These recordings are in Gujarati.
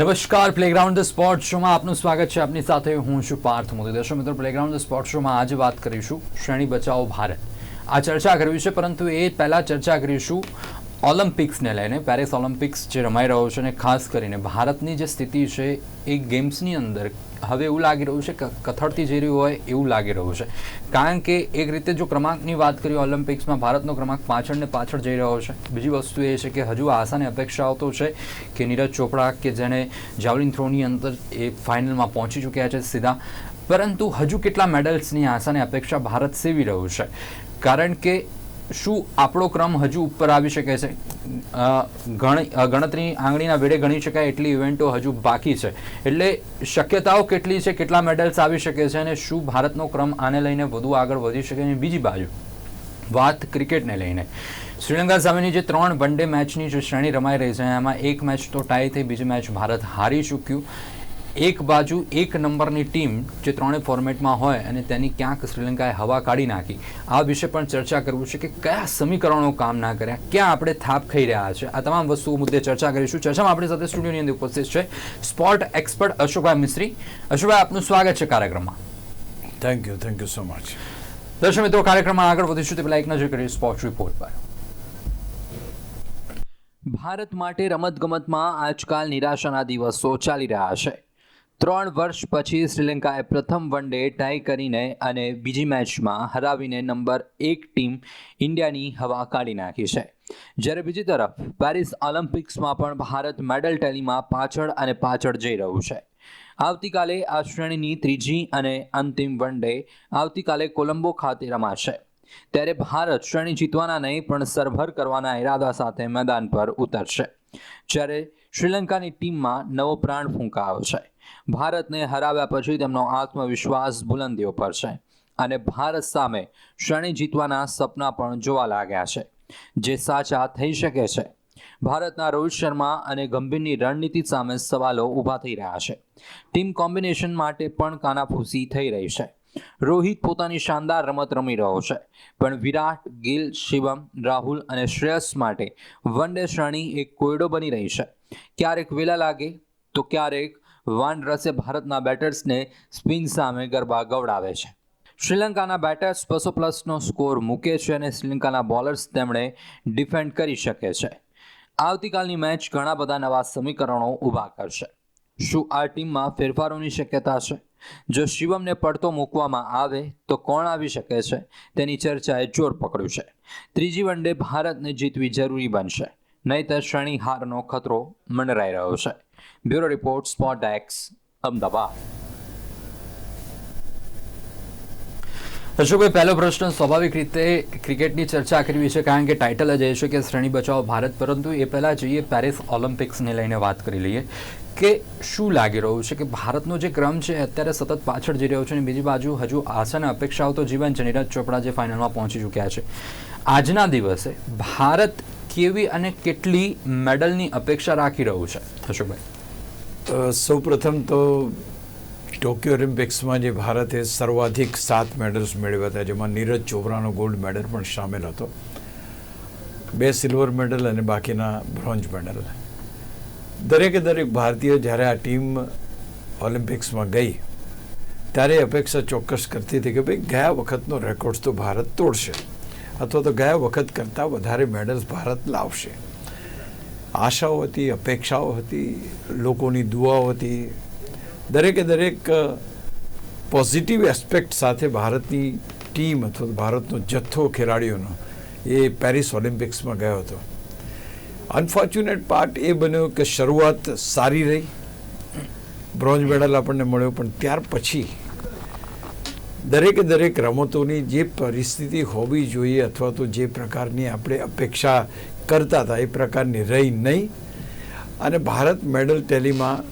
નમસ્કાર પ્લેગ્રાઉન્ડ ધ સ્પોર્ટ શોમાં આપનું સ્વાગત છે. આપની સાથે હું છું પાર્થ મોદી દર્શક મિત્રો પ્લેગ્રાઉન્ડ ધ સ્પોર્ટ શોમાં આજે વાત કરીશું શ્રેણી બચાવો ભારત. આ ચર્ચા કરવી છે, પરંતુ એ પહેલાં ચર્ચા કરીશું ઓલિમ્પિક્સને લઈને પેરિસ ઓલિમ્પિક્સ જે રમાઈ રહ્યો છે અને ખાસ કરીને ભારતની જે સ્થિતિ છે એ ગેમ્સની અંદર હવે એવું લાગી રહ્યું છે કે કથળતી જઈ રહ્યું હોય એવું લાગી રહ્યું છે. કારણ કે એક રીતે જો ક્રમાંકની વાત કરીએ ઓલિમ્પિક્સમાં ભારતનો ક્રમાંક પાછળ ને પાછળ જઈ રહ્યો છે. બીજી વસ્તુ એ છે કે હજુ આશાની અપેક્ષાઓ તો છે કે નીરજ ચોપડા કે જેણે જાવલિન થ્રોની અંદર એ ફાઇનલમાં પહોંચી ચૂક્યા છે સીધા. પરંતુ હજુ કેટલા મેડલ્સની આશાની અપેક્ષા ભારત સેવી રહ્યું છે. કારણ કે શું આપણો ક્રમ હજુ ઉપર આવી શકે છે? ગણતરી આંગળીના વેડે ગણી શકાય એટલી ઇવેન્ટો હજુ બાકી છે. એટલે શક્યતાઓ કેટલી છે, કેટલા મેડલ્સ આવી શકે છે અને શું ભારતનો ક્રમ આને લઈને વધુ આગળ વધી શકે અને બીજી બાજુ, વાત ક્રિકેટને લઈને. શ્રીલંકા સામેની જે ત્રણ વન ડે મેચની જે શ્રેણી રમાઈ રહી છે, એમાં એક મેચ તો ટાઈ થઈ, બીજી મેચ ભારત હારી ચૂક્યું. એક બાજુ એક નંબરની ટીમ જે ત્રણેય ફોર્મેટમાં હોય અને તેની ક્યાંક શ્રીલંકાએ હવા કાઢી નાખી. આ વિશે પણ ચર્ચા કરવું છે કે કયા સમીકરણો કામ ના કર્યા? ક્યાં આપણે થાપ ખાઈ રહ્યા છે? આ તમામ વસ્તુઓ મુદ્દે ચર્ચા કરીશું. ચર્ચામાં આપણી સાથે સ્ટુડિયોની અંદર ઉપસ્થિત છે સ્પોર્ટ એક્સપર્ટ અશોકભાઈ મિસ્ત્રી. અશોકભાઈ આપનું સ્વાગત છે કાર્યક્રમમાં. Thank you thank you so much દર્શક મિત્રો કાર્યક્રમમાં આગળ વધીશું. તે પહેલાં એક નજર કરીએ સ્પોર્ટ રિપોર્ટ પર. ભારત માટે રમતગમતમાં આજકાલ નિરાશાના દિવસો ચાલી રહ્યા છે. ત્રણ વર્ષ પછી શ્રીલંકાએ પ્રથમ વન ડે ટાઈ કરીને અને બીજી મેચમાં હરાવીને નંબર એક ટીમ ઇન્ડિયાની હવા કાઢી નાખી છે. જ્યારે બીજી તરફ પેરિસ ઓલિમ્પિક્સમાં પણ ભારત મેડલ ટેલીમાં પાછળ અને પાછળ જઈ રહ્યું છે. આવતીકાલે આ શ્રેણીની ત્રીજી અને અંતિમ વન ડે આવતીકાલે કોલંબો ખાતે રમાશે. ત્યારે ભારત શ્રેણી જીતવાના નહીં, પણ સરભર કરવાના ઇરાદા સાથે મેદાન પર ઉતરશે. જ્યારે શ્રીલંકાની ટીમમાં નવો પ્રાણ ફૂંકાયો છે. ભારતને હરાવ્યા પછી તેમનો આત્મવિશ્વાસ બુલંદીઓ પર છે. અને ભારત સામે શ્રેણી જીતવાના સપના પણ જોવા લાગ્યા છે. જે સાચા થઈ શકે છે. ભારતના રોહિત શર્મા અને ગંભીરની રણનીતિ સામે સવાલો ઊભા થઈ રહ્યા છે. ટીમ કોમ્બિનેશન માટે પણ કાનાફૂસી થઈ રહી છે. રોહિત પોતાની શાનદાર રમત રમી રહ્યો છે. પણ વિરાટ, ગિલ, શિવમ, રાહુલ અને શ્રેયસ માટે વન ડે શ્રેણી એક કોયડો બની રહી છે. ક્યારેક વેલા લાગે તો ક્યારેક વાન રસે ભારતના બેટર્સને સ્પિન સામે ગરબા ગવડાવે છે. શ્રીલંકાના બેટર્સ બસો પ્લસનો સ્કોર મૂકે છે અને શ્રીલંકાના બોલર્સ તેમણે ડિફેન્ડ કરી શકે છે. આવતીકાલની મેચ ઘણા બધા નવા સમીકરણો ઊભા કરશે. શું આ ટીમમાં ફેરફારોની શક્યતા છે? જો શિવમને પડતો મૂકવામાં આવે તો કોણ આવી શકે છે? તેની ચર્ચાએ જોર પકડ્યું છે. ત્રીજી વન ડે ભારતને જીતવી જરૂરી બનશે. નહીંતર શ્રેણી હારનો ખતરો મંડરાઈ રહ્યો છે. Bureau report, spot X, Ahmedabad. Ashokbhai પહેલો પ્રશ્ન? સ્વાભાવિક રીતે ક્રિકેટની ચર્ચા કરવી છે, કારણ કે ટાઇટલ જ એ છે કે શ્રેણી બચાવો ભારત. પરંતુ એ પહેલાં જઈએ પેરિસ ઓલિમ્પિક્સને લઈને વાત કરી લઈએ કે શું લાગી રહ્યું છે કે ભારતનો જે ક્રમ છે, અત્યારે સતત પાછળ જઈ રહ્યો છે અને બીજી બાજુ હજુ આશા અને અપેક્ષાઓ તો જીવન છે. નીરજ ચોપડા જે ફાઇનલમાં પહોંચી ચૂક્યા છે. આજના દિવસે ભારત કેવી અને કેટલી મેડલની અપેક્ષા રાખી રહ્યું છે? અશોકભાઈ. સૌ પ્રથમ તો ટોક્યો ઓલિમ્પિક્સમાં જે ભારતે સર્વાધિક સાત મેડલ્સ મેળવ્યા હતા, જેમાં નીરજ ચોપરાનો ગોલ્ડ મેડલ પણ સામેલ હતો. બે સિલ્વર મેડલ અને બાકીના બ્રોન્ઝ મેડલ. દરેકે દરેક ભારતીય જ્યારે આ ટીમ ઓલિમ્પિક્સમાં ગઈ, ત્યારે અપેક્ષા ચોક્કસ કરતી હતી કે ભાઈ, ગયા વખતનો રેકોર્ડ તો ભારત તોડશે. અથવા તો ગયા વખત કરતાં વધારે મેડલ્સ ભારત લાવશે. આશાઓ હતી, અપેક્ષાઓ હતી, લોકોની દુઆઓ હતી. દરેકે દરેક પોઝિટિવ એસ્પેક્ટ સાથે ભારતની ટીમ અથવા તો ભારતનો જથ્થો ખેલાડીઓનો એ પેરિસ ઓલિમ્પિક્સમાં ગયો હતો. અનફોર્ચ્યુનેટ પાર્ટ એ બન્યો કે શરૂઆત સારી રહી. બ્રોન્ઝ મેડલ આપણને મળ્યો, પણ ત્યાર પછી દરેકે દરેક રમતોની જે પરિસ્થિતિ હોવી જોઈએ અથવા તો જે પ્રકારની આપણે અપેક્ષા કરતા હતા એ પ્રકારની રહી નહીં. અને ભારત મેડલ ટેલીમાં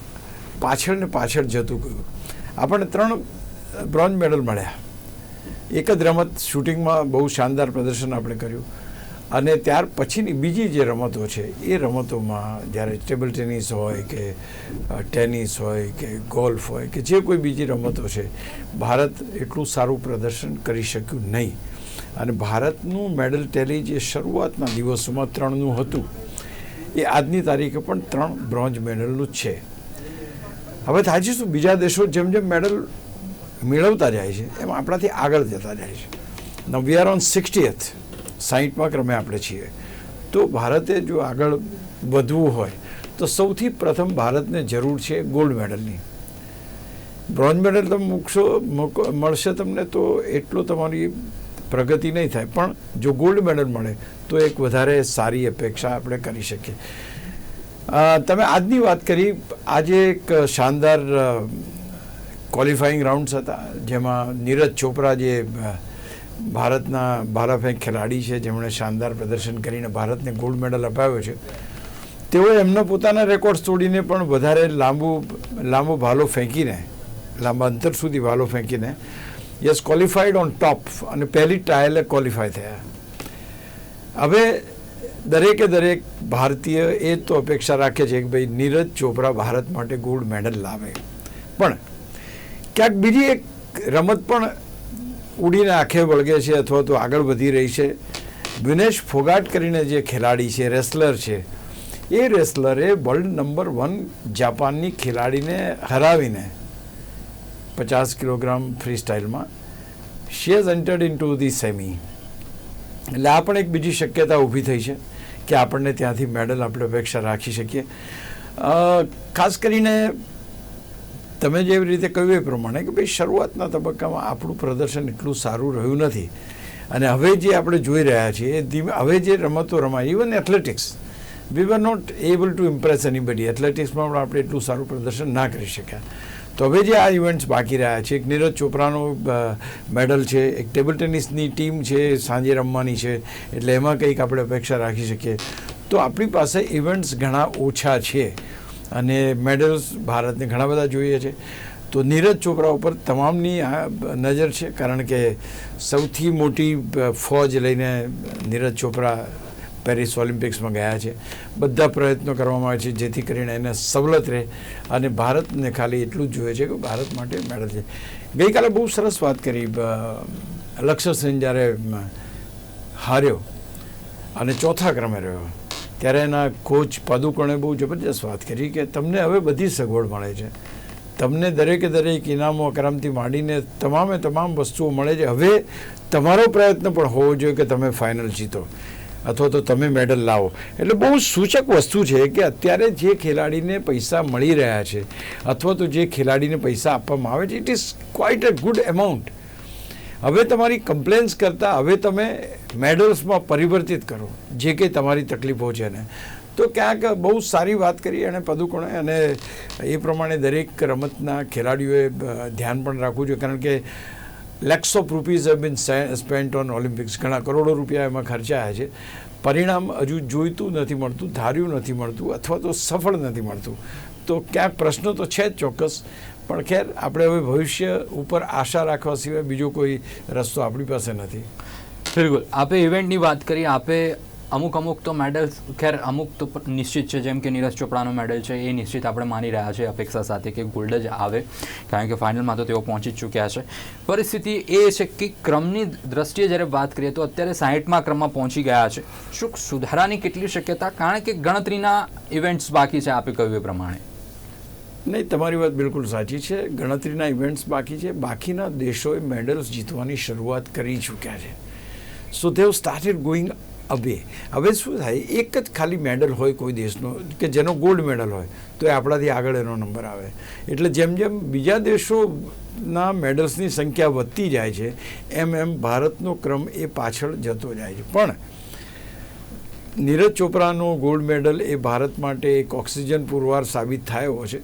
પાછળ ને પાછળ જતું ગયું. આપણને ત્રણ બ્રોન્ઝ મેડલ મળ્યા. એક જ રમત શૂટિંગમાં બહુ શાનદાર પ્રદર્શન આપણે કર્યું. અને ત્યાર પછીની બીજી જે રમતો છે, એ રમતોમાં જ્યારે ટેબલ ટેનિસ હોય કે ટેનિસ હોય કે ગોલ્ફ હોય કે જે કોઈ બીજી રમતો છે, ભારત એટલું સારું પ્રદર્શન કરી શક્યું નહીં. અને ભારતનું મેડલ ટેલી જે શરૂઆતના દિવસોમાં ત્રણનું હતું, એ આજની તારીખે પણ ત્રણ બ્રોન્ઝ મેડલનું છે. હવે થાય છે શું, બીજા દેશો જેમ જેમ મેડલ મેળવતા જાય છે, એમ આપણાથી આગળ જતા જાય છે. નવ વી આર ઓન સિક્સટીએથ સાહીઠમાં ક્રમે આપણે છીએ. તો ભારતે જો આગળ વધવું હોય, તો સૌથી પ્રથમ ભારતને જરૂર છે ગોલ્ડ મેડલની. બ્રોન્ઝ મેડલ તમે મૂકશો, મૂકો- મળશે તમને તો એટલો તમારી પ્રગતિ નહીં થાય. પણ જો ગોલ્ડ મેડલ મળે, તો એક વધારે સારી અપેક્ષા આપણે કરી શકીએ. તમે આજની વાત કરી, આજે એક શાનદાર ક્વોલિફાઈંગ રાઉન્ડ્સ હતા, જેમાં નીરજ ચોપરા જે ભારતના ભાલાફેંક ખેલાડી છે, જેમણે શાનદાર પ્રદર્શન કરીને ભારતને ગોલ્ડ મેડલ અપાવ્યો છે. તેઓ એમના પોતાના રેકોર્ડ્સ તોડીને પણ વધારે લાંબુ, લાંબો ભાલો ફેંકીને, લાંબા અંતર સુધી ભાલો ફેંકીને યસ ક્વોલિફાઈડ ઓન ટોપ અને પહેલી ટ્રાયલે ક્વોલિફાય થયા. હવે દરેકે દરેક ભારતીય એ તો અપેક્ષા રાખે છે કે ભાઈ નીરજ ચોપરા ભારત માટે ગોલ્ડ મેડલ લાવે. પણ ક્યાંક બીજી એક રમત પણ ઉડીને આંખે વળગે છે અથવા તો આગળ વધી રહી છે. વિનેશ ફોગાટ કરીને જે ખેલાડી છે, રેસલર છે, એ રેસલરે વર્લ્ડ નંબર વન જાપાનની ખેલાડીને હરાવીને પચાસ kilogram free સ્ટાઇલમાં she has entered into the semi એટલે આ પણ એક બીજી શક્યતા ઊભી થઈ છે કે આપણને ત્યાંથી મેડલ આપણે અપેક્ષા રાખી શકીએ. ખાસ કરીને તમે જેવી રીતે કહ્યું એ પ્રમાણે કે ભાઈ શરૂઆતના તબક્કામાં આપણું પ્રદર્શન એટલું સારું રહ્યું નથી. અને હવે જે આપણે જોઈ રહ્યા છીએ ધીમે, હવે જે રમતો રમાય even athletics we were not able to impress anybody એથ્લેટિક્સમાં પણ આપણે એટલું સારું પ્રદર્શન ના કરી શક્યા. તો હવે જે આ ઇવેન્ટ્સ બાકી રહ્યા છે, એક નીરજ ચોપરાનો મેડલ છે, એક ટેબલ ટેનિસની ટીમ છે, સાંજે રમવાની છે, એટલે એમાં કંઈક આપણે અપેક્ષા રાખી શકીએ. તો આપણી પાસે ઇવેન્ટ્સ ઘણા ઓછા છે. અને મેડલ્સ ભારતને ઘણા બધા જોઈએ છે. તો નીરજ ચોપરા ઉપર તમામની નજર છે, કારણ કે સૌથી મોટી ફોજ લઈને નીરજ ચોપરા પેરિસ ઓલિમ્પિક્સમાં ગયા છે. બધા પ્રયત્નો કરવામાં આવે છે, જેથી કરીને એને સવલત રહે અને ભારતને ખાલી એટલું જ જોઈએ છે કે ભારત માટે મેડલ છે. ગઈકાલે બહુ સરસ વાત કરી લક્ષ્ય સેન જ્યારે હાર્યો અને ચોથા ક્રમે રહ્યો. ત્યારે એના કોચ પાદુકોણે બહુ જબરજસ્ત વાત કરી કે તમને હવે બધી સગવડ મળે છે. તમને દરેકે દરેક ઇનામો અકરામથી માંડીને તમામે તમામ વસ્તુઓ મળે છે. હવે તમારો પ્રયત્ન પણ હોવો જોઈએ કે તમે ફાઇનલ જીતો અથવા તો તમે મેડલ લાવો. એટલે બહુ સૂચક વસ્તુ છે કે અત્યારે જે ખેલાડીને પૈસા મળી રહ્યા છે અથવા તો જે ખેલાડીને પૈસા આપવામાં આવે છે it is quite a good amount હવે તમારી કમ્પ્લેન્સ કરતાં હવે તમે મેડલ્સમાં પરિવર્તિત કરો, જે કંઈ તમારી તકલીફો છે ને. તો ક્યાંક બહુ સારી વાત કરી એણે પદુકોણે અને એ પ્રમાણે દરેક રમતના ખેલાડીઓએ ધ્યાન પણ રાખવું જોઈએ. કારણ કે lakhs of rupees have been spent on Olympics ઘણા કરોડો રૂપિયા એમાં ખર્ચાયા છે. પરિણામ હજુ જોઈતું નથી મળતું, ધાર્યું નથી મળતું, અથવા તો સફળ નથી મળતું. તો ક્યાંક પ્રશ્નો તો છે જ ચોક્કસ, પણ ખેર, આપણે હવે ભવિષ્ય ઉપર આશા રાખવા સિવાય બીજો કોઈ રસ્તો આપણી પાસે નથી. બિલકુલ. આપે ઇવેન્ટની વાત કરી, આપે અમુક અમુક તો મેડલ ખેર, અમુક તો નિશ્ચિત છે, જેમ કે નીરજ ચોપડાનો મેડલ છે, એ નિશ્ચિત આપણે માની રહ્યા છે અપેક્ષા સાથે કે ગોલ્ડ જ આવે, કારણ કે ફાઇનલમાં તો તેઓ પહોંચી ચૂક્યા છે. પરિસ્થિતિ એ છે કે ક્રમની દ્રષ્ટિએ જ્યારે વાત કરીએ તો અત્યારે સાહીઠમાં ક્રમમાં પહોંચી ગયા છે. શું સુધારાની કેટલી શક્યતા? કારણ કે ગણતરીના ઇવેન્ટ્સ બાકી છે, આપે કહ્યું એ પ્રમાણે. નહીં, તમારી વાત બિલકુલ સાચી છે. ગણતરીના ઇવેન્ટ્સ બાકી છે. બાકીના દેશોએ મેડલ્સ જીતવાની શરૂઆત કરી ચૂક્યા છે. સો દેવ સ્ટાર્ટેડ ગોઈંગ અવે હવે શું થાય, એક જ ખાલી મેડલ હોય કોઈ દેશનો, કે જેનો ગોલ્ડ મેડલ હોય, તો એ આપણાથી આગળ એનો નંબર આવે. એટલે જેમ જેમ બીજા દેશોના મેડલ્સની સંખ્યા વધતી જાય છે, એમ એમ ભારતનો ક્રમ એ પાછળ જતો જાય છે. પણ નીરજ ચોપરાનો ગોલ્ડ મેડલ એ ભારત માટે એક ઓક્સિજન પુરવાર સાબિત થયો છે.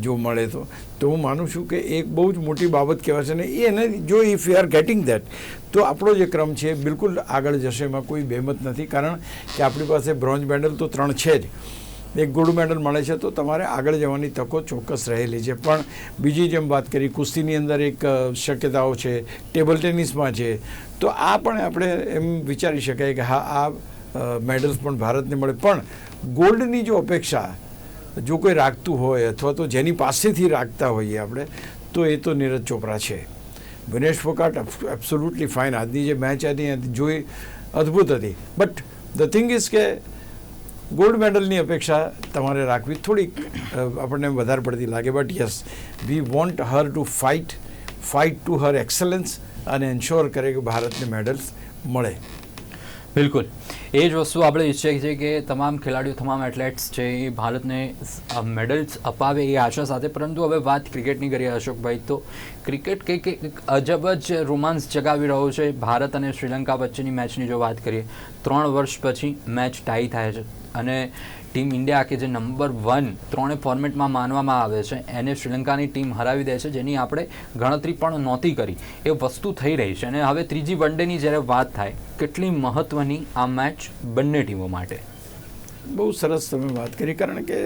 જો મળે તો. તો હું માનું છું કે એક બહુ જ મોટી બાબત કહેવાય છે ને એને જો if you are getting that તો આપણો જે ક્રમ છે બિલકુલ આગળ જશે, એમાં કોઈ બેમત નથી. કારણ કે આપણી પાસે બ્રોન્ઝ મેડલ તો ત્રણ છે જ. એક ગોલ્ડ મેડલ મળે છે તો તમારે આગળ જવાની તકો ચોક્કસ રહેલી છે. પણ બીજી જેમ વાત કરી, કુસ્તીની અંદર એક શક્યતાઓ છે ટેબલ ટેનિસમાં છે, તો આ પણ આપણે એમ વિચારી શકાય કે હા, આ મેડલ્સ પણ ભારતને મળે. પણ ગોલ્ડની જો અપેક્ષા જો કોઈ રાખતું હોય અથવા તો જેની પાસેથી રાખતા હોઈએ આપણે, તો એ તો નીરજ ચોપરા છે. વિનેશ ફોકાટ એબ્સોલ્યુટલી ફાઇન આજની જે મેચ હતી, જોઈ અદ્ભુત હતી. બટ ધ થિંગ ઇઝ કે ગોલ્ડ મેડલની અપેક્ષા તમારે રાખવી થોડીક આપણને વધારે પડતી લાગે. But yes we want her to fight fight to her excellence અને એન્શ્યોર કરે કે ભારતને મેડલ્સ મળે. બિલકુલ. એ જ વસ્તુ આપણે ઈચ્છીએ છીએ કે તમામ ખેલાડીઓ, તમામ એથ્લેટ્સ છે એ ભારતને મેડલ્સ અપાવે એ આશા સાથે. પરંતુ હવે વાત ક્રિકેટની કરીએ, અશોકભાઈ, તો ક્રિકેટ કંઈક એક અજબ જ રોમાંસ જગાવી રહ્યો છે ભારત અને શ્રીલંકા વચ્ચેની મેચની જો વાત કરીએ, ત્રણ વર્ષ પછી મેચ ટાઈ થાય છે. અને ટીમ ઇન્ડિયા કે જે નંબર વન ત્રણે ફોર્મેટમાં માનવામાં આવે છે, એને શ્રીલંકાની ટીમ હરાવી દે છે, જેની આપણે ગણતરી પણ નહોતી કરી. એ વસ્તુ થઈ રહી છે અને હવે ત્રીજી વન ડેની જ્યારે વાત થાય, કેટલી મહત્ત્વની આ મેચ બંને ટીમો માટે? બહુ સરસ તમે વાત કરી, કારણ કે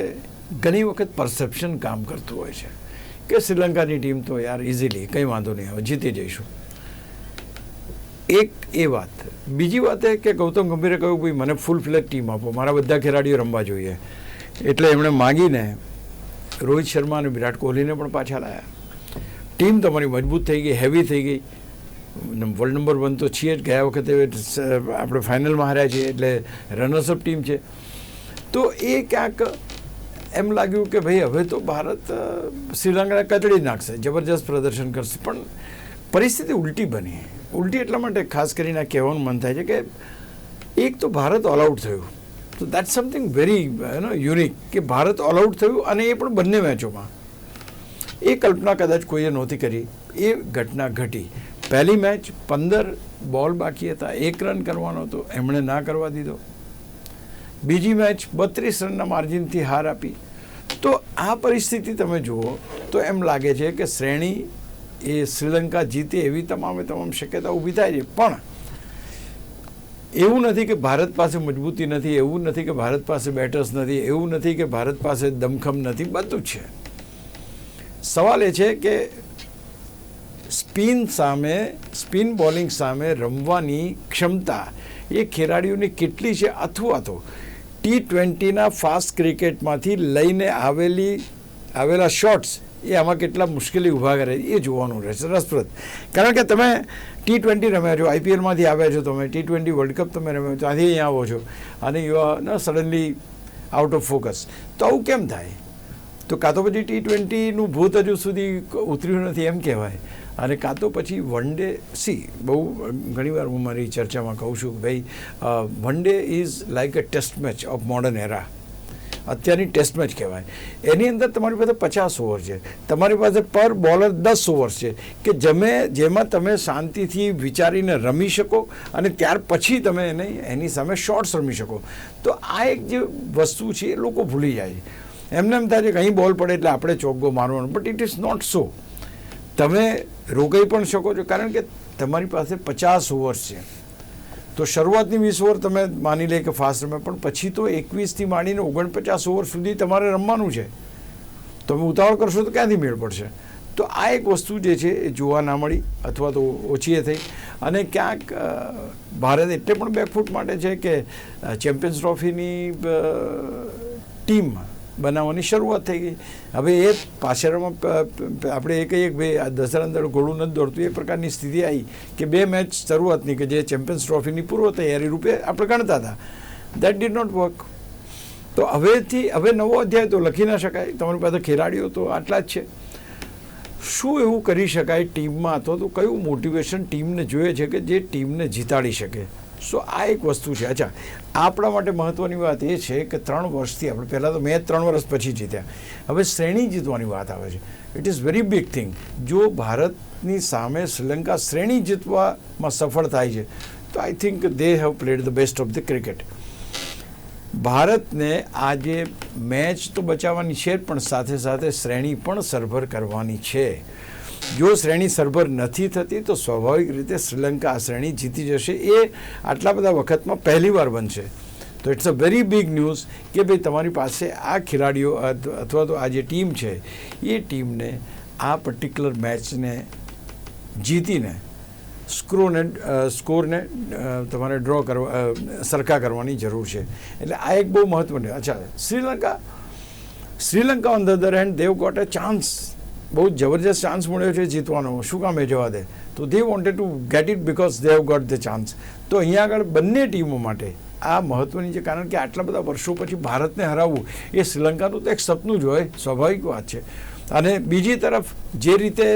ઘણી વખત પરસેપ્શન કામ કરતું હોય છે કે શ્રીલંકાની ટીમ તો યાર ઇઝીલી કંઈ વાંધો નહીં, હવે જીતી જઈશું. એક એ વાત બીજી વાત એ કે ગૌતમ ગંભીરે કહ્યું, ભાઈ, મને ફૂલ ફ્લેગ ટીમ આપો. મારા બધા ખેલાડીઓ રમવા જોઈએ. એટલે એમણે માગીને રોહિત શર્મા અને વિરાટ કોહલીને પણ પાછા લાયા. ટીમ તમારી મજબૂત થઈ ગઈ હેવી થઈ ગઈ. વર્લ્ડ નંબર વન તો છીએ જ. ગયા વખતે આપણે ફાઇનલમાં હાર્યા છીએ, એટલે રનર્સઅપ ટીમ છે. તો એ ક્યાંક એમ લાગ્યું કે, ભાઈ, હવે તો ભારત શ્રીલંકાને કચડી નાખશે, જબરજસ્ત પ્રદર્શન કરશે. પણ પરિસ્થિતિ ઉલટી બની. ઉલટી એટલા માટે ખાસ કરીને કહેવાનું મન થાય છે કે એક તો ભારત ઓલ આઉટ થયું. તો that something very no unique કે ભારત ઓલ આઉટ થયું અને એ પણ બંને મેચોમાં. એ કલ્પના કદાચ કોઈએ નહોતી કરી. એ ઘટના ઘટી. પહેલી મેચ પંદર બોલ બાકી હતા. એક રન કરવાનો હતો. એમણે ના કરવા દીધો. બીજી મેચ બત્રીસ રનના માર્જિનથી હાર આપી. તો આ પરિસ્થિતિ તમે જુઓ તો એમ લાગે છે કે શ્રેણી એ શ્રીલંકા જીતે એવી તમામે તમામ શક્યતા ઊભી થાય છે. પણ એવું નથી કે ભારત પાસે મજબૂતી નથી, એવું નથી કે ભારત પાસે બેટર્સ નથી, એવું નથી કે ભારત પાસે દમખમ નથી, બધું છે. સવાલ એ છે કે સ્પિન સામે, સ્પિન બોલિંગ સામે રમવાની ક્ષમતા એ ખેલાડીઓની કેટલી છે? અથવા તો ટી ટ્વેન્ટીના ફાસ્ટ ક્રિકેટમાંથી લઈને આવેલી, આવેલા શોટ્સ એ આમાં કેટલા મુશ્કેલી ઊભા કરે, એ જોવાનું રહેશે, રસપ્રદ. કારણ કે તમે ટી ટ્વેન્ટી રમ્યા છો આઈપીએલમાંથી આવ્યા છો તમે ટી ટ્વેન્ટી વર્લ્ડ કપ તમે રમ્યો છો, ત્યાંથી અહીંયા આવો છો, અને you are and suddenly out of focus તો આવું કેમ થાય? તો કાં તો પછી ટી ટ્વેન્ટીનું ભૂત હજુ સુધી ઉતર્યું નથી એમ કહેવાય. અને કાં તો પછી વન ડે સી બહુ ઘણીવાર હું મારી ચર્ચામાં કહું છું કે ભાઈ one day is like a test match of modern era અત્યારની ટેસ્ટ મેચ કહેવાય. એની અંદર તમારી પાસે પચાસ ઓવર છે. તમારી પાસે પર બોલર દસ ઓવર છે. કે જમે, જેમાં તમે શાંતિથી વિચારીને રમી શકો અને ત્યાર પછી તમે એને એની સામે શોર્ટ્સ રમી શકો. તો આ એક જે વસ્તુ છે એ લોકો ભૂલી જાય છે. એમને એમ થાય છે કે અહીં બોલ પડે એટલે આપણે ચોગ્ગો મારવાનો. But it is not so તમે રોકાઈ પણ શકો છો. કારણ કે તમારી પાસે પચાસ ઓવર્સ છે. તો શરૂઆતની વીસ ઓવર તમે માની લે કે ફાસ્ટ રમે પણ પછી તો એકવીસથી માંડીને ઓગણપચાસ ઓવર સુધી તમારે રમવાનું છે. તમે ઉતાવળ કરશો તો ક્યાંથી મેળ પડશે? તો આ એક વસ્તુ જે છે એ જોવા ના મળી અથવા તો ઓછી એ થઈ. અને ક્યાંક ભારત એટલે પણ બેકફૂટ માટે છે કે ચેમ્પિયન્સ ટ્રોફીની ટીમમાં ટીમ બનાવવાની શરૂઆત થઈ ગઈ. હવે એ પાછળમાં આપણે એ કહીએ કે ભાઈ આ દસરા અંદર ઘોડું નથી દોડતું. એ પ્રકારની સ્થિતિ આવી કે બે મેચ શરૂઆતની કે જે ચેમ્પિયન્સ ટ્રોફીની પૂર્વ તૈયારી રૂપે આપણે ગણતા હતા. દેટ ડીડ નોટ વર્ક તો હવેથી, હવે નવો અધ્યાય તો લખી ના શકાય. તમારી પાસે ખેલાડીઓ તો આટલા જ છે. શું એવું કરી શકાય ટીમમાં? અથવા તો કયું મોટિવેશન ટીમને જોઈએ છે કે જે ટીમને જીતાડી શકે? સો આ એક વસ્તુ છે. અચ્છા, આપણા માટે મહત્ત્વની વાત એ છે કે ત્રણ વર્ષથી આપણે, પહેલાં તો મેં ત્રણ વર્ષ પછી જીત્યા. હવે શ્રેણી જીતવાની વાત આવે છે. It is very big thing જો ભારતની સામે શ્રીલંકા શ્રેણી જીતવામાં સફળ થાય છે, તો I think they have played the best of the cricket ભારતને આજે મેચ તો બચાવવાની છે, પણ સાથે સાથે શ્રેણી પણ સરભર કરવાની છે. જો શ્રેણી સરભર નથી થતી, તો સ્વાભાવિક રીતે શ્રીલંકા આ શ્રેણી જીતી જશે. એ આટલા બધા વખતમાં પહેલીવાર બનશે. તો it's a very big news કે ભાઈ તમારી પાસે આ ખેલાડીઓ અથવા તો આ જે ટીમ છે, એ ટીમને આ પર્ટિક્યુલર મેચને જીતીને સ્ક્રોને સ્કોરને તમારે ડ્રો કરવા સરખા કરવાની જરૂર છે. એટલે આ એક બહુ મહત્વની અચ્છા, Sri Lanka Sri Lanka on the other hand they've got a chance બહુ જબરજસ્ત ચાન્સ મળ્યો છે જીતવાનો. શું કામ એ જવા દે? તો they wanted to get it because they have got the chance તો અહીંયા આગળ બંને ટીમો માટે આ મહત્ત્વની છે, કારણ કે આટલા બધા વર્ષો પછી ભારતને હરાવવું એ શ્રીલંકાનું તો એક સપનું જ હોય, સ્વાભાવિક વાત છે. અને બીજી તરફ જે રીતે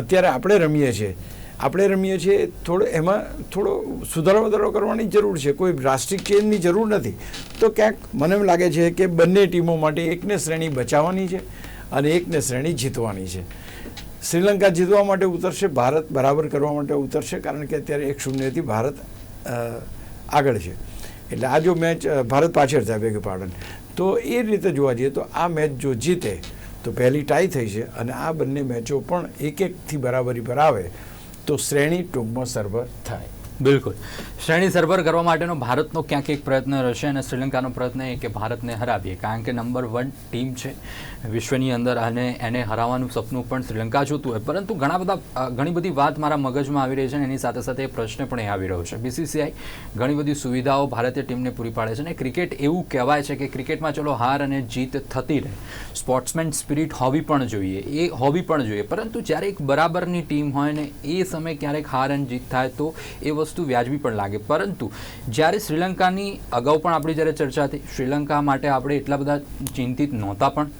અત્યારે આપણે રમીએ છીએ, આપણે રમીએ છીએ થોડો એમાં થોડો સુધારો વધારો કરવાની જરૂર છે, કોઈ ડ્રાસ્ટિક ચેન્જની જરૂર નથી. તો ક્યાંક મને એમ લાગે છે કે બંને ટીમો માટે એકને શ્રેણી બચાવવાની છે. અને એકને શ્રેણી જીતવાની છે. શ્રીલંકા જીતવા માટે ઉતરશે, ભારત બરાબર કરવા માટે ઉતરશે, કારણ કે અત્યારે એક શૂન્યથી ભારત આગળ છે. એટલે આ જો મેચ ભારત પાછળ થાય બેગ પાડન તો એ રીતે જોવા જઈએ તો આ મેચ જો જીતે, તો પહેલી ટાઈ થઈ છે અને આ બંને મેચો પણ એક એકથી બરાબરી પર આવે, તો શ્રેણી ટૂંકમાં સરભર થાય. બિલકુલ. શ્રેણી સરભર કરવા માટેનો ભારતનો ક્યાંક એક પ્રયત્ન રહેશે અને શ્રીલંકાનો પ્રયત્ન એ કે ભારતને હરાવીએ. કારણ કે નંબર વન ટીમ છે. વિશ્વની અંદર અને એને હરાવવાનું સપનું પણ શ્રીલંકા જોતું હોય પરંતુ ઘણા બધા ઘણી બધી વાત મારા મગજમાં આવી રહી છે અને એની સાથે સાથે એ પ્રશ્ન પણ એ આવી રહ્યો છે. બીસીસીઆઈ ઘણી બધી સુવિધાઓ ભારતીય ટીમને પૂરી પાડે છે અને ક્રિકેટ એવું કહેવાય છે કે ક્રિકેટમાં ચલો હાર અને જીત થતી રહે. સ્પોર્ટ્સમેન સ્પિરિટ હોવી પણ જોઈએ. એ હોવી પણ જોઈએ. પરંતુ જ્યારે એક બરાબરની ટીમ હોય ને એ સમયે ક્યારેક હાર અને જીત થાય તો એ વસ્તુ વ્યાજબી પણ લાગે. પરંતુ જ્યારે શ્રીલંકાની અગાઉ પણ આપણી જ્યારે ચર્ચા હતી, શ્રીલંકા માટે આપણે એટલા બધા ચિંતિત નહોતા પણ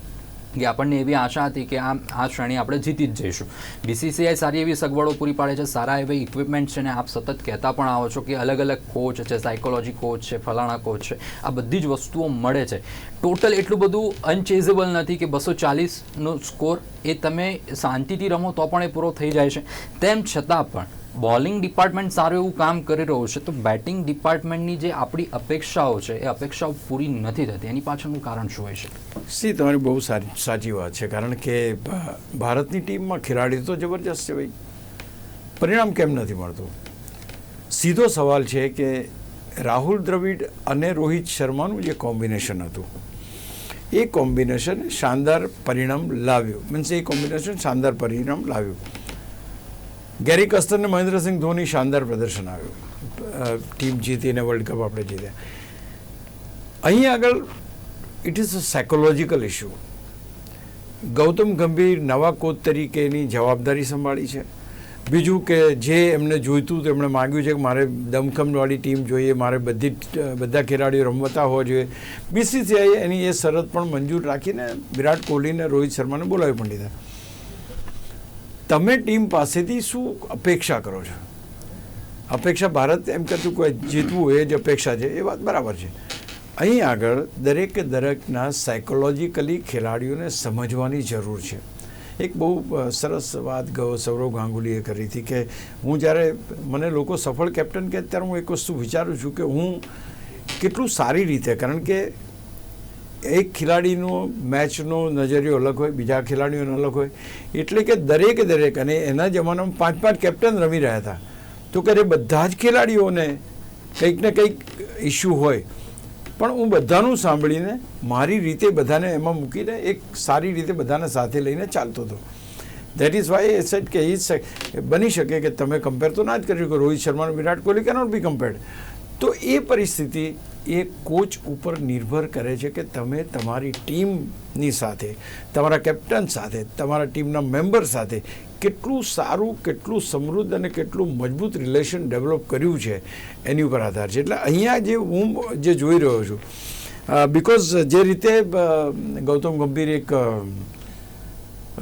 કે આપણને એવી આશા હતી કે આ આ શ્રેણી આપણે જીતી જ જઈશું. બીસીસીઆઈ સારી એવી સગવડો પૂરી પાડે છે, સારા એવા ઇક્વિપમેન્ટ છે ને આપ સતત કહેતા પણ આવો છો કે અલગ અલગ કોચ છે સાયકોલોજી કોચ છે, ફલાણા કોચ છે, આ બધી જ વસ્તુઓ મળે છે. ટોટલ એટલું બધું અનચેઝેબલ નથી કે બસો ચાલીસનો સ્કોર એ તમે શાંતિથી રમો તો પણ એ પૂરો થઈ જાય છે. તેમ છતાં પણ બોલિંગ ડિપાર્ટમેન્ટ સારું એવું કામ કરી રહ્યું છે, તો બેટિંગ ડિપાર્ટમેન્ટની જે આપણી અપેક્ષાઓ છે, એ અપેક્ષાઓ પૂરી નથી થતી. એની પાછળનું કારણ શું હોય છે? સી, તમારી બહુ સારી, સાચી વાત છે, કારણ કે ભારતની ટીમમાં ખેલાડી તો જબરજસ્ત છે ભાઈ. પરિણામ કેમ નથી મળતું? સીધો સવાલ છે કે રાહુલ દ્રવિડ અને રોહિત શર્માનું જે કોમ્બિનેશન હતું, એ કોમ્બિનેશન શાનદાર પરિણામ લાવ્યું. મીન્સ એ કોમ્બિનેશન શાનદાર પરિણામ લાવ્યું. ગેરી કસ્તર અને મહેન્દ્રસિંહ ધોની શાનદાર પ્રદર્શન આવ્યું ટીમ જીતીને વર્લ્ડ કપ આપણે જીત્યા. અહીં આગળ it is a psychological issue Gautam Gambhir નવા કોચ તરીકેની જવાબદારી સંભાળી છે. બીજું કે જે એમને જોઈતું તો એમણે માગ્યું છે કે મારે દમખમવાળી ટીમ જોઈએ, મારે બધી બધા ખેલાડીઓ રમવતા હોવા જોઈએ. બીસીસીઆઈએ એની એ શરત પણ મંજૂર રાખીને વિરાટ કોહલીને રોહિત શર્માને બોલાવી પણ દીધા તમે ટીમ પાસેથી શું અપેક્ષા કરો છો? અપેક્ષા ભારત એમ કહેતું કોઈ જીતવું એ જ અપેક્ષા છે, એ વાત બરાબર છે. અહીં આગળ દરેકે દરેકના સાયકોલોજીકલી ખેલાડીઓને સમજવાની જરૂર છે. એક બહુ સરસ વાત ગૌ સૌરવ ગાંગુલીએ કરી હતી કે હું જ્યારે મને લોકો સફળ કેપ્ટન કહે ત્યારે હું એક વસ્તુ વિચારું છું કે હું કેટલું સારી રીતે, કારણ કે એક ખેલાડીનો મેચનો નજરિયો અલગ હોય, બીજા ખેલાડીઓનો અલગ હોય. એટલે કે દરેકે દરેક, અને એના જમાનામાં પાંચ પાંચ કેપ્ટન રમી રહ્યા હતા. તો કે બધા જ ખેલાડીઓને કંઈક ને કંઈક ઇસ્યુ હોય. પણ હું બધાનું સાંભળીને મારી રીતે બધાને એમાં મૂકીને એક સારી રીતે બધાને સાથે લઈને ચાલતો હતો. That is why A set કે ઇઝ બની શકે કે તમે કમ્પેર તો ના જ કરી શકો Rohit Sharma Virat Kohli cannot be compared તો એ પરિસ્થિતિ એ કોચ ઉપર નિર્ભર કરે છે કે તમે તમારી ટીમની સાથે, તમારા કેપ્ટન સાથે, તમારા ટીમના મેમ્બર સાથે કેટલું સારું, કેટલું સમૃદ્ધ અને કેટલું મજબૂત રિલેશન ડેવલપ કર્યું છે એની ઉપર આધાર છે. એટલે અહીંયા જે હું જે જોઈ રહ્યો છું બિકોઝ જે રીતે ગૌતમ ગંભીર એક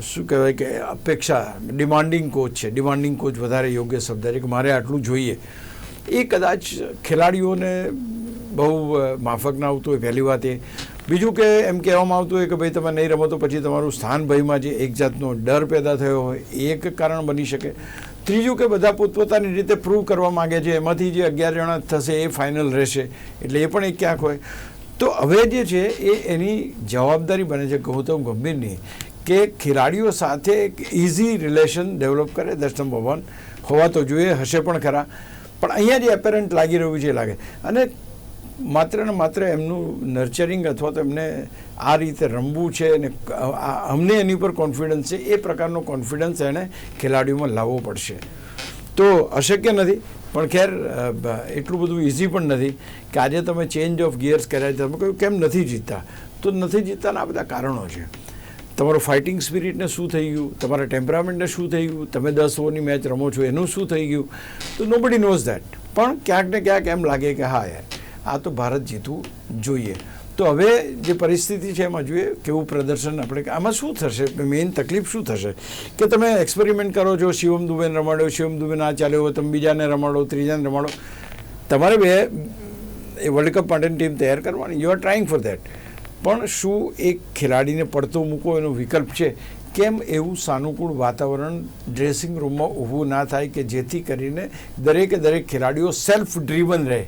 શું કહેવાય કે અપેક્ષા ડિમાન્ડિંગ કોચ છે. ડિમાન્ડિંગ કોચ વધારે યોગ્ય શબ્દ છે કે મારે આટલું જોઈએ. એ કદાચ ખેલાડીઓને બહુ માફક ના આવતું હોય, પહેલી વાત એ. બીજું કે એમ કહેવામાં આવતું હોય કે ભાઈ તમે નહીં રમો તો પછી તમારું સ્થાન ભયમાં જે એક જાતનો ડર પેદા થયો હોય, એક કારણ બની શકે. ત્રીજું કે બધા પોતપોતાની રીતે પ્રૂવ કરવા માગે છે, એમાંથી જે અગિયાર જણા થશે એ ફાઇનલ રહેશે, એટલે એ પણ એક ક્યાંક હોય. તો હવે જે છે એ એની જવાબદારી બને છે ગૌતમ ગંભીરની કે ખેલાડીઓ સાથે એક ઇઝી રિલેશન ડેવલપ કરે, દર્શન ભવન હોવા તો જોઈએ, હશે પણ ખરા. પણ અહીંયા જે એપેરન્ટ લાગી રહ્યું છે લાગે. અને માત્ર ને માત્ર એમનું નર્ચરિંગ અથવા તો એમને આ રીતે રમવું છે અને અમને એની ઉપર કોન્ફિડન્સ છે, એ પ્રકારનો કોન્ફિડન્સ એણે ખેલાડીઓમાં લાવવો પડશે. તો અશક્ય નથી, પણ ખેર એટલું બધું ઇઝી પણ નથી કે આજે તમે ચેન્જ ઓફ ગિયર્સ કર્યા છે, તમે કહ્યું, કેમ નથી જીતતા? તો નથી જીતતાના આ બધા કારણો છે. તમારું ફાઇટિંગ સ્પિરિટને શું થઈ ગયું? તમારા ટેમ્પરામેન્ટને શું થઈ ગયું? તમે દસ ઓવરની મેચ રમો છો, એનું શું થઈ ગયું? તો નો બડી નોઝ દેટ પણ ક્યાંક ને ક્યાંક એમ લાગે કે હા યાર આ તો ભારત જીતવું જોઈએ. તો હવે જે પરિસ્થિતિ છે એમાં જોઈએ કેવું પ્રદર્શન આપણે આમાં શું થશે? મેઇન તકલીફ શું થશે? કે તમે એક્સપેરિમેન્ટ કરો છો, શિવમ દુબેને રમાડો શિવમ દુબે આ ચાલ્યો તમે બીજાને રમાડો, ત્રીજાને રમાડો. તમારે બે, એ વર્લ્ડ કપ માટેની ટીમ તૈયાર કરવાની. You are trying for that પણ શું એક ખેલાડીને પડતો મૂકો એનો વિકલ્પ છે? કેમ એવું સાનુકૂળ વાતાવરણ ડ્રેસિંગ રૂમમાં ઊભું ના થાય કે જેથી કરીને દરેકે દરેક ખેલાડીઓ સેલ્ફ ડ્રીવન રહે?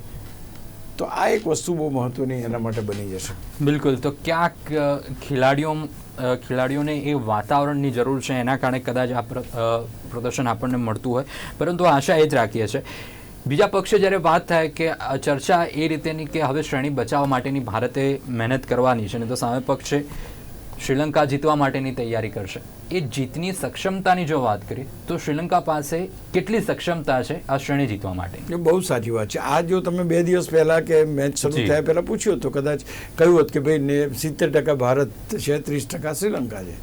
તો આ એક વસ્તુ બહુ મહત્ત્વની એના માટે બની જશે. બિલકુલ. તો ક્યાંક ખેલાડીઓ ખેલાડીઓને એ વાતાવરણની જરૂર છે, એના કારણે કદાચ આ પ્રદર્શન આપણને મળતું હોય. પરંતુ આશા એ જ રાખીએ છીએ. બીજા પક્ષે જ્યારે વાત થાય કે ચર્ચા એ રીતેની કે હવે શ્રેણી બચાવવા માટેની ભારતે મહેનત કરવાની છે, ને તો સામે પક્ષે શ્રીલંકા જીતવા માટેની તૈયારી કરશે. એ જીતની સક્ષમતાની જો વાત કરીએ તો શ્રીલંકા પાસે કેટલી સક્ષમતા છે આ શ્રેણી જીતવા માટે? બહુ સાચી વાત છે. આ જો તમે બે દિવસ પહેલા કે મેચ શરૂ થયા પહેલા પૂછ્યું તો કદાચ કહ્યું હોત કે ભાઈ ને સિત્તેર ટકા ભારત છે ત્રીસ ટકા શ્રીલંકા છે.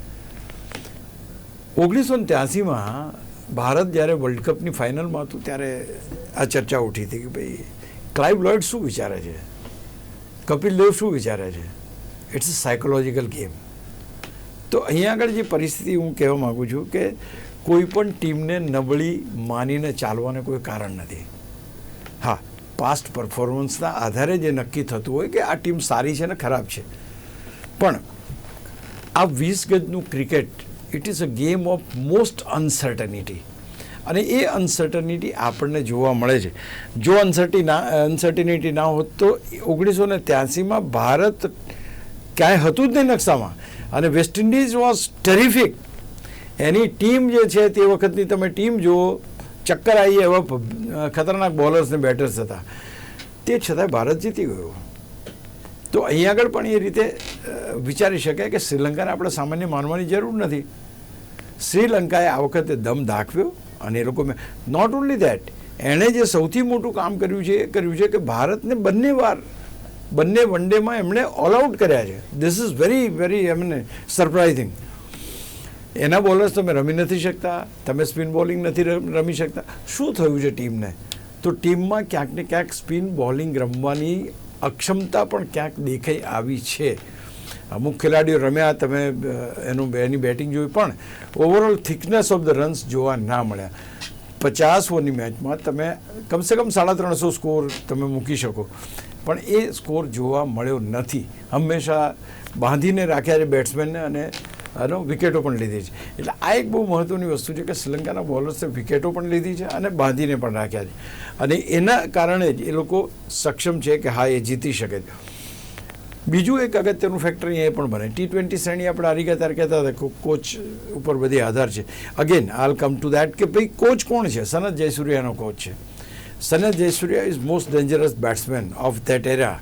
ઓગણીસો ત્યાસીમાં ભારત જ્યારે વર્લ્ડ કપની ફાઇનલમાં હતું ત્યારે આ ચર્ચા ઉઠી હતી કે ભાઈ ક્લાઇવ લોઇડ શું વિચારે છે? કપિલ દેવ શું વિચારે છે? ઇટ્સ અ સાયકોલોજીકલ ગેમ તો અહીંયા આગળ જે પરિસ્થિતિ હું કહેવા માગું છું કે કોઈ પણ ટીમને નબળી માનીને ચાલવાને કોઈ કારણ નથી. હા પાસ્ટ પરફોર્મન્સના આધારે જે નક્કી થતું હોય કે આ ટીમ સારી છે ને ખરાબ છે. પણ આ વીસ ગજનું cricket it is a game of most uncertainty અને એ અનસર્ટનિટી આપણને જોવા મળે છે. જો અનસર્ટી ના અનસર્ટિનિટી ના હોત તો ઓગણીસો ને ત્યાસીમાં ભારત ક્યાંય હતું જ નહીં નકશામાં. અને વેસ્ટ ઇન્ડિઝ વોઝ ટેરિફિક. એની ટીમ જે છે તે વખતની તમે ટીમ જુઓ, ચક્કર આવી એવા ખતરનાક બોલર્સ ને બેટર્સ હતા. તે છતાંય ભારત જીતી ગયો. તો અહીં આગળ પણ એ રીતે વિચારી શકાય કે શ્રીલંકાને આપણે સામાન્ય માનવાની જરૂર નથી. શ્રીલંકાએ આ વખતે દમ દાખવ્યો અને એ લોકો નોટ ઓન્લી ધેટ એણે જે સૌથી મોટું કામ કર્યું છે એ કર્યું છે કે ભારતને બંને વાર બંને વન ડેમાં એમણે ઓલ આઉટ કર્યા છે. ધીસ ઇઝ વેરી વેરી એમને સરપ્રાઇઝિંગ એના બોલર્સ તમે રમી નથી શકતા, તમે સ્પિન બોલિંગ નથી રમી શકતા. શું થયું છે ટીમને? તો ટીમમાં ક્યાંક ને ક્યાંક સ્પિન બોલિંગ રમવાની અક્ષમતા પણ ક્યાંક દેખાઈ આવી છે. અમુક ખેલાડીઓ રમ્યા, તમે એનું એની બેટિંગ જોઈ પણ overall thickness of the runs જોવા ના મળ્યા. પચાસ ઓવરની મેચમાં તમે કમસે કમ સાડા ત્રણસો સ્કોર તમે મૂકી શકો. પણ એ સ્કોર જોવા મળ્યો નથી. હંમેશા બાંધીને રાખ્યા છે બેટ્સમેનને અને આનો વિકેટો પણ લીધી છે. એટલે આ એક બહુ મહત્ત્વની વસ્તુ છે કે શ્રીલંકાના બોલર્સે વિકેટો પણ લીધી છે અને બાંધીને પણ રાખ્યા છે. અને એના કારણે જ એ લોકો સક્ષમ છે કે હા, એ જીતી શકે છે. બીજું એક અગત્યનું ફેક્ટર એ પણ બને. ટી ટ્વેન્ટી શ્રેણી આપણે હારી ગયા ત્યારે કહેતા હતા કોચ ઉપર બધી આધાર છે. અગેન આલ કમ ટુ દેટ કે ભાઈ કોચ કોણ છે? સનત જયસૂર્યાનો કોચ છે. Sanath Jayasuriya is most dangerous batsman of that era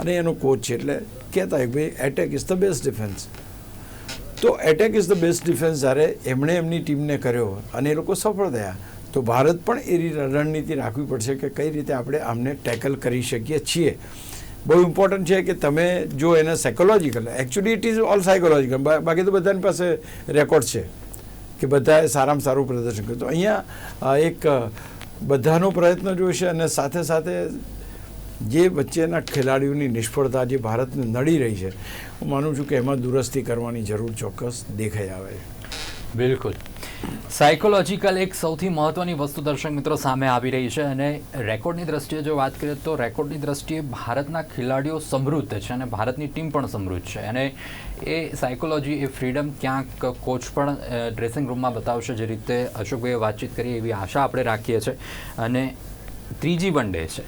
અને એનો કોચ છે એટલે કહેતા કે ભાઈ attack is the best defence તો attack is the best defence જ્યારે એમણે એમની ટીમને કર્યો અને એ લોકો સફળ થયા, તો ભારત પણ એ રણનીતિ રાખવી પડશે કે કઈ રીતે આપણે આમને ટેકલ કરી શકીએ છીએ. બહુ ઇમ્પોર્ટન્ટ છે કે તમે જો એને psychological actually it is all psychological બાકી તો બધાની પાસે રેકોર્ડ છે કે બધાએ સારામાં સારું પ્રદર્શન કર્યું. તો અહીંયા એક બધાનો પ્રયત્ન જોઈશે અને સાથે સાથે જે વચ્ચેના ખેલાડીઓની નિષ્ફળતા જે ભારતને નડી રહી છે, હું માનું છું કે એમાં દુરસ્તી કરવાની જરૂર ચોક્કસ દેખાઈ આવે છે. બિલકુલ. સાયકોલોજીકલ એક સૌથી મહત્વની વસ્તુ દર્શક મિત્રો સામે આવી રહી છે અને રેકોર્ડની દ્રષ્ટિએ જો વાત કરીએ તો રેકોર્ડની દ્રષ્ટિએ ભારતના ખેલાડીઓ સમૃદ્ધ છે અને ભારતની ટીમ પણ સમૃદ્ધ છે. અને એ સાયકોલોજી એ ફ્રીડમ ક્યાંક કોચ પણ ડ્રેસિંગ રૂમમાં બતાવશે જે રીતે અશોકભાઈએ વાતચીત કરી એવી આશા આપણે રાખીએ છીએ. અને ત્રીજી વન ડે છે.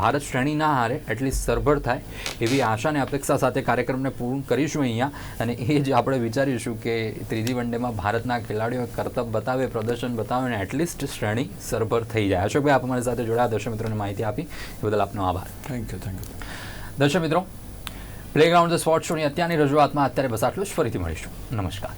ભારત શ્રેણી ના હારે એટલીસ્ટ સરભર થાય એવી આશા અને અપેક્ષા સાથે કાર્યક્રમને પૂર્ણ કરીશું અહીંયા. અને એ જ આપણે વિચારીશું કે ત્રીજી વન ડેમાં ભારતના ખેલાડીઓ કરતબ બતાવે પ્રદર્શન બતાવે અને એટલીસ્ટ શ્રેણી સરભર થઈ જાય. અશોકભાઈ આપ અમારી સાથે જોડાયા. દર્શક મિત્રોને માહિતી આપી એ બદલ આપનો આભાર. થેન્ક યુ થેન્ક યુ દર્શક મિત્રો પ્લેગ્રાઉન્ડ ધ સ્પોર્ટ શોની અત્યારની રજૂઆતમાં અત્યારે બસ આટલું જ. ફરીથી મળીશું. નમસ્કાર.